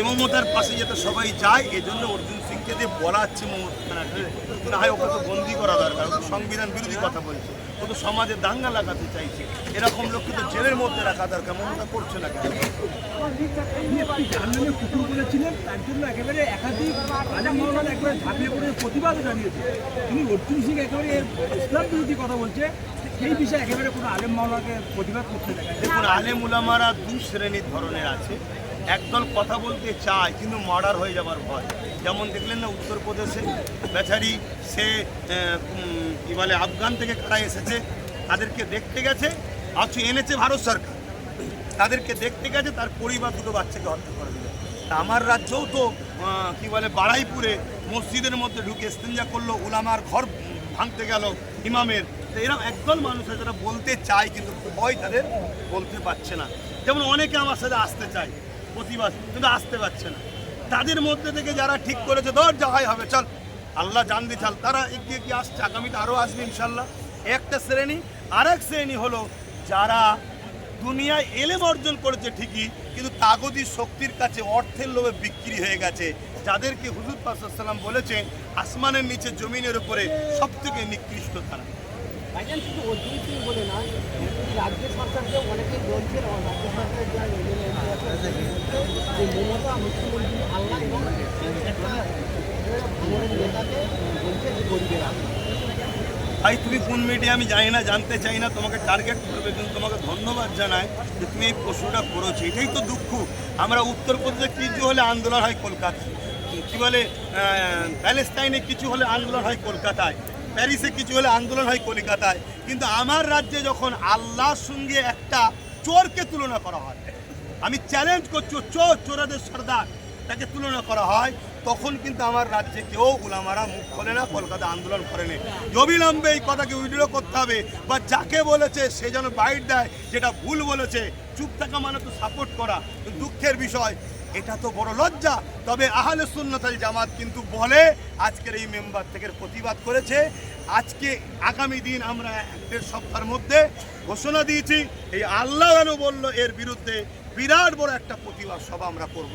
মমতার পাশে যাতে সবাই যায় এজন্য জন্য অর্জুন সিংকে দিয়ে বলাচ্ছে মমতা ব্যানার্জি না হয় ওকে তো বন্দি করা দরকার ও সংবিধান বিরোধী কথা বলছে ও তো সমাজে দাঙ্গা লাগাতে চাইছে এরকম লোককে তো জেলের মধ্যে রাখা দরকার মমতা করছে না কেন? তিনি একটি জার্নালে কুকুর বলেছিলেন তার জন্য একেবারে একাধিক আজম মহলাল একবারে ঝাঁপিয়ে পড়ে প্রতিবাদ জানিয়েছে। তিনি অর্জুন সিং একেবারে ইসলাম বিরোধী কথা বলছে সেই বিষয়ে একেবারে কোনো আলেম প্রতিবাদ করছে দেখুন আলেম উলামারা দু শ্রেণির ধরনের আছে একদল কথা বলতে চায় কিন্তু মার্ডার হয়ে যাবার ভয়। যেমন দেখলেন না উত্তরপ্রদেশে? বেচারি, সে কি বলে, আফগান থেকে কারা এসেছে, তাদেরকে দেখতে গেছে, অথচ এনেছে ভারত সরকার। তাদেরকে দেখতে গেছে, তার পরিবার দুটো বাচ্চাকে হত্যা করে দিল। আমার রাজ্যও তো কি বলে বাড়াইপুরে মসজিদের মধ্যে ঢুকে ইস্তেঞ্জা করল, উলামার ঘর ভাঙতে গেল ইমামের। তো এরকম একদল মানুষ আছে যারা বলতে চায়, কিন্তু ভয় তাদের বলতে পারছে না। যেমন অনেকে আমার সাথে আসতে চায় প্রতিবাদ কিন্তু আসতে পারছে না। তাদের মধ্যে থেকে যারা ঠিক করেছে, ধর যা হয় হবে, চল। আল্লাহ জানতে চাল। তারা এগিয়ে এগিয়ে আসছে, আগামীতে আরও আসবে, ইনশাল্লাহ। একটা শ্রেণি, আরেক শ্রেণি হলো যারা দুনিয়ায় এলেম অর্জন করেছে ঠিকই, কিন্তু কাগজি শক্তির কাছে অর্থের লোভে বিক্রি হয়ে গেছে। যাদেরকে হুজুর পাসাল্লাম বলেছেন, আসমানের নিচে জমিনের উপরে সব থেকে নিকৃষ্ট তারা। ভাইজান শুধু অর্জুন বলে না রাজ্য সরকারকে অনেকেই বলছেন ও রাজ্য সরকারের যারা যে মমতা মুখ্যমন্ত্রী আল্লাহ এবং ভাঙনের নেতাকে বলছে যে গরিবের। ভাই তুমি কোন মিডিয়া আমি জানি না জানতে চাই না তোমাকে টার্গেট করবে কিন্তু তোমাকে ধন্যবাদ জানাই যে তুমি এই প্রশ্নটা করেছ। এটাই তো দুঃখ। আমরা উত্তরপ্রদেশে কিছু হলে আন্দোলন হয় কলকাতায় কি বলে আহ, প্যালেস্তাইনে কিছু হলে আন্দোলন হয় কলকাতায়। প্যারিসে কিছু হলে আন্দোলন হয় কলিকাতায়। কিন্তু আমার রাজ্যে যখন আল্লাহর সঙ্গে একটা চোরকে তুলনা করা হয়, আমি চ্যালেঞ্জ করছি চোর, চোরাদের সর্দার, তাকে তুলনা করা হয়। তখন কিন্তু আমার রাজ্যে কেউ উলামারা মুখ খোলে না, কলকাতা আন্দোলন করেনি। অবিলম্বে এই কথাকে উইড্রো করতে হবে বা যাকে বলেছে সে যেন বাইট দেয়, যেটা ভুল বলেছে, চুপ থাকা মানে তো সাপোর্ট করা। দুঃখের বিষয়, এটা তো বড় লজ্জা। তবে আহলে সুন্নতাল জামাত কিন্তু বলে, আজকের এই মেম্বার থেকে প্রতিবাদ করেছে। আজকে আগামী দিন আমরা দেড় সপ্তাহের মধ্যে ঘোষণা দিয়েছি, এই আল্লাহ বলল, এর বিরুদ্ধে বিরাট বড় একটা প্রতিবাদ সভা আমরা করব